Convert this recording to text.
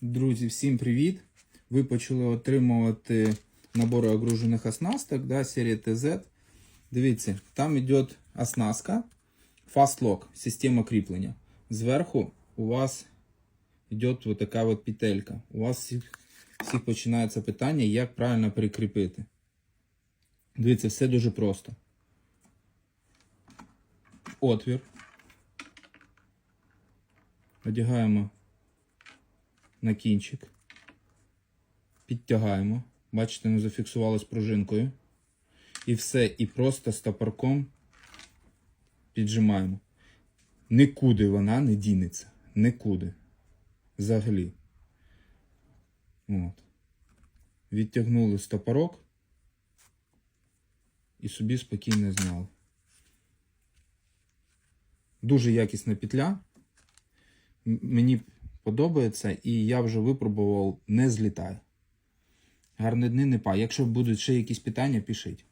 Друзі, всім привіт! Ви почали отримувати набори огружених оснасток, да, серії TZ. Дивіться, там йде оснастка, Fast Lock, система кріплення. Зверху у вас йде вот така от петелька. У вас всіх, всіх починається питання, як правильно прикріпити. Дивіться, все дуже просто. Отвір. Одягаємо на кінчик. Підтягаємо. Бачите, не зафіксувалось пружинкою. І все. І просто стопорком піджимаємо. Нікуди вона не дінеться. Нікуди. Взагалі. От. Відтягнули стопорок і собі спокійно зняли. Дуже якісна петля. Мені подобається, і я вже випробував, не злітає. Гарні дни не па. Якщо будуть ще якісь питання, пишіть.